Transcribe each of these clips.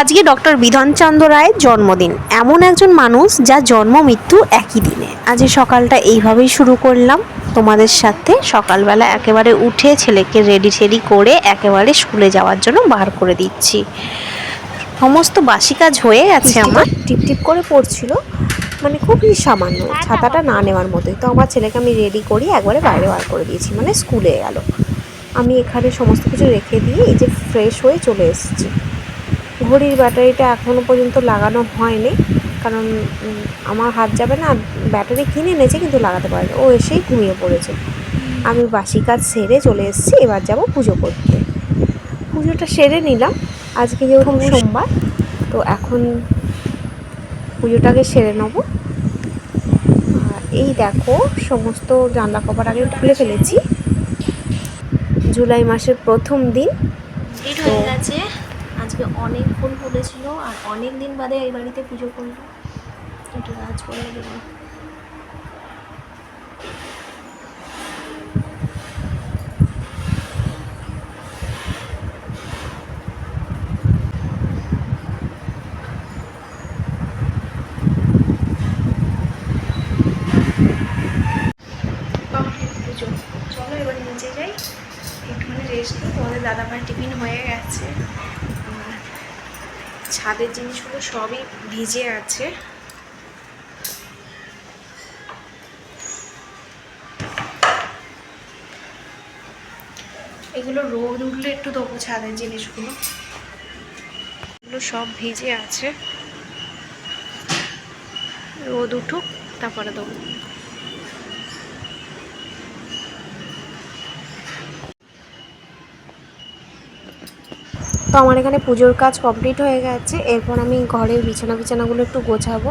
আজকে ডক্টর বিধানচন্দ্র রায়ের জন্মদিন। এমন একজন মানুষ যার জন্ম মৃত্যু একই দিনে। আজ সকালটা এইভাবেই শুরু করলাম। তোমাদের সাথে সকালবেলা একেবারে উঠে ছেলেকে রেডি টেডি করে একেবারে স্কুলে যাওয়ার জন্য বার করে দিচ্ছি। সমস্ত বাসি কাজ হয়ে গেছে আমার। টিপ টিপ করে পড়ছিল। মানে খুবই সামান্য। ছাতাটা না নেওয়ার মতোই। তো আমার ছেলেকে আমি রেডি করি একবারে বাইরে বার করে দিয়েছি। মানে স্কুলে গেল। আমি এখানে সমস্ত কিছু রেখে দিয়ে এই যে ফ্রেশ হয়ে চলে এসেছি। ঘড়ির ব্যাটারিটা এখনও পর্যন্ত লাগানো হয়নি। কারণ আমার হাত যাবে না ব্যাটারি কিনে এনেছে কিন্তু লাগাতে পারেনি। ও এসেই ঘুমিয়ে পড়েছে। আমি বাসি কাজ সেরে চলে এসেছি এবার যাব পুজো করতে। পুজোটা সেরে নিলাম। আজকে যেরকম সোমবার তো এখন পুজোটাকে সেরে নেব। এই দেখো সমস্ত জানলা কভার আগে খুলে ফেলেছি। জুলাই মাসের প্রথম দিন। হয়ে গেছে। আজকে অনেক ফুল ফুটেছিল আর অনেক দিন বাদে এই বাড়িতে পুজো করল। একটু গাছ করে দেবো চলো যাই। একটুখানি টিফিন হয়ে গেছে। ছাদের জিনিসগুলো সবই ভিজে আছে। এগুলো রোদ উঠলে একটু দেবো ছাদের জিনিসগুলো। এগুলো সব ভিজে আছে। রোদ উঠুক, তারপরে দেবো। তো আমার এখানে পুজোর কাজ কমপ্লিট হয়ে গেছে। এরপর আমি ঘরের বিছানা বিছানাগুলো একটু গোছাবো।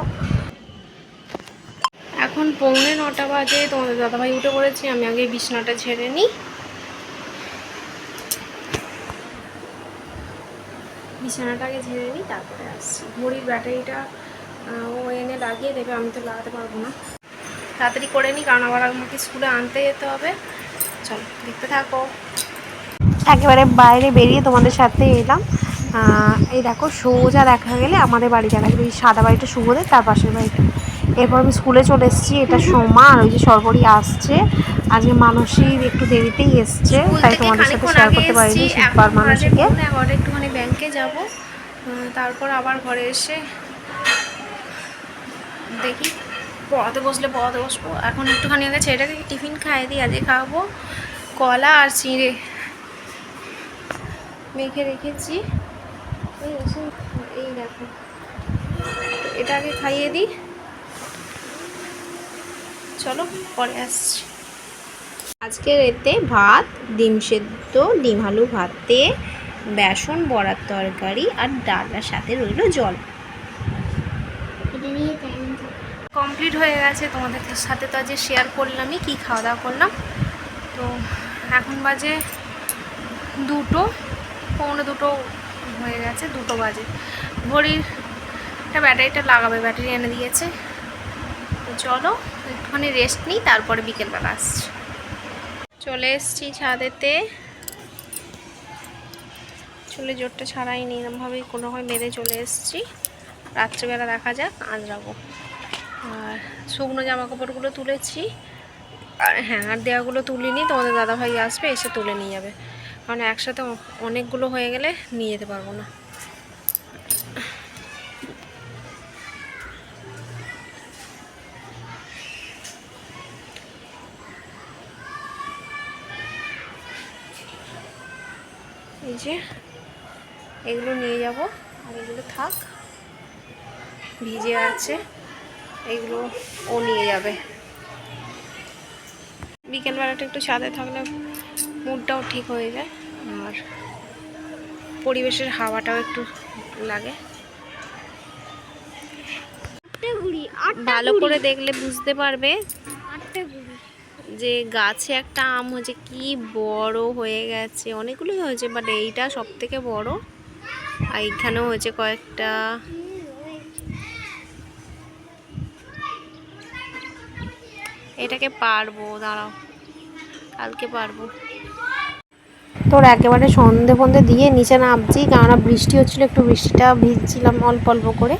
এখন পৌনে নটা বাজে, তোমাদের দাদাভাই উঠে পড়েছে, আমি আগে বিছানাটা ছেড়ে নিই। বিছানাটা আগে ঝেড়ে নিই, তারপরে আসছি। ঘড়ির ব্যাটারিটা ও এনে লাগিয়ে দেবে, আমি তো লাগাতে পারব না। তাড়াতাড়ি করে নিই, কারণ আবার আমাকে স্কুলে আনতে যেতে হবে। চলো, দেখতে থাকো। একেবারে বাইরে বেরিয়ে তোমাদের সাথে এলাম। এই দেখো সোজা দেখা গেলে আমাদের বাড়ি দেখা গেলে ওই সাদা বাড়িটা শুভদের তার পাশের বাড়িটা। এরপর আমি স্কুলে চলে এসেছি এটা সোমা আর ওই যে সরবরি আসছে। আজকে মানসীর একটু দেরিতেই এসছে তাই তোমাদের সাথে শেয়ার করতে পারিনি শিববার মানসীকে এগারোটা, একটুখানি ব্যাংকে যাব। তারপর আবার ঘরে এসে দেখি পড়াতে বসলে পড়াতে বসবো। এখন একটুখানি আগে ছেলেটাকে টিফিন খাইয়ে দিই আজকে খাওয়াবো কলা আর চিঁড়ে। মেখে রেখেছি। এই দেখো। এটা আগে খাইয়ে দিই। চলো, পরে আসছি। আজকের এতে ভাত, ডিম সেদ্ধ, ডিম আলু ভাতে, বেসন, বড়ার তরকারি আর ডালার সাথে রইল জল। কমপ্লিট হয়ে গেছে। তোমাদের সাথে তো আজকে শেয়ার করলামই, কি খাওয়া দাওয়া করলাম। তো এখন বাজে দুটো। পৌনে দুটো হয়ে গেছে, দুটো বাজে। ঘড়ির একটা ব্যাটারিটা লাগাবে, ব্যাটারি এনে দিয়েছে। তো চলো, একটুখানি রেস্ট নিই, তারপরে বিকেলবেলা আসছি। চলে এসছি ছাদেতে। চুলে জোরটা ছাড়াইনি এরমভাবেই কোনোভাবে বেঁধে চলে এসছি। রাত্রেবেলা দেখা যাক আঁচড়াবো আর শুকনো জামা কাপড়গুলো তুলেছি। আর হ্যাঙ্গার দেওয়াগুলো তুলিনি, তোমাদের দাদাভাই আসবে, এসে তুলে নিয়ে যাবে। কারণ একসাথে অনেকগুলো হয়ে গেলে নিয়ে যেতে পারব না। এই যে, এগুলো নিয়ে যাব। আর এগুলো থাক, ভিজে আছে। এগুলো ও নিয়ে যাবে। বিকেলবেলাটা একটু ছাদে থাকলে মুডটাও ঠিক হয়ে যায় আর পরিবেশের হাওয়াটাও একটু লাগে। ভালো করে দেখলে বুঝতে পারবে যে গাছে একটা আম হয়েছে কি বড় হয়ে গেছে। অনেকগুলোই হয়েছে বাট এইটা সব থেকে বড়। আর এইখানেও হয়েছে কয়েকটা এটাকে পারব, দাঁড়াও। কালকে পারব। তোর একেবারে সন্ধে ফন্ধে দিয়ে নিচে নামছি, কেননা বৃষ্টি হচ্ছিল, একটু বৃষ্টিটা ভিজছিলাম অল্প অল্প করে।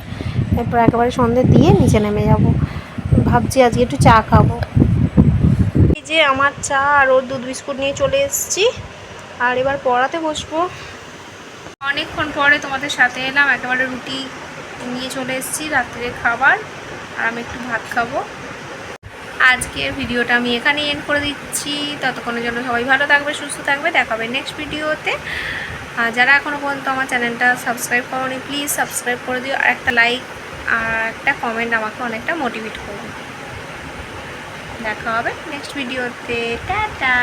এরপর একেবারে সন্ধে দিয়ে নিচে নেমে যাব। ভাবছি আজকে একটু চা খাব। এই যে আমার চা আর ওর দুধ বিস্কুট নিয়ে চলে এসেছি, আর এবার পড়াতে বসবো। অনেকক্ষণ পরে তোমাদের সাথে এলাম, একেবারে রুটি নিয়ে চলে এসেছি রাত্রের খাবার, আর আমি একটু ভাত খাব। আজকের ভিডিওটা আমি এখানেই এন্ড করে দিচ্ছি। ততক্ষণের জন্য সবাই ভালো থাকবে, সুস্থ থাকবে। দেখা হবে নেক্সট ভিডিওতে। আর যারা এখনও পর্যন্ত আমার চ্যানেলটা সাবস্ক্রাইব করোনি প্লিজ সাবস্ক্রাইব করে দিও। আর একটা লাইক আর একটা কমেন্ট আমাকে অনেকটা মোটিভেট করবে। দেখা হবে নেক্সট ভিডিওতে। টাটা!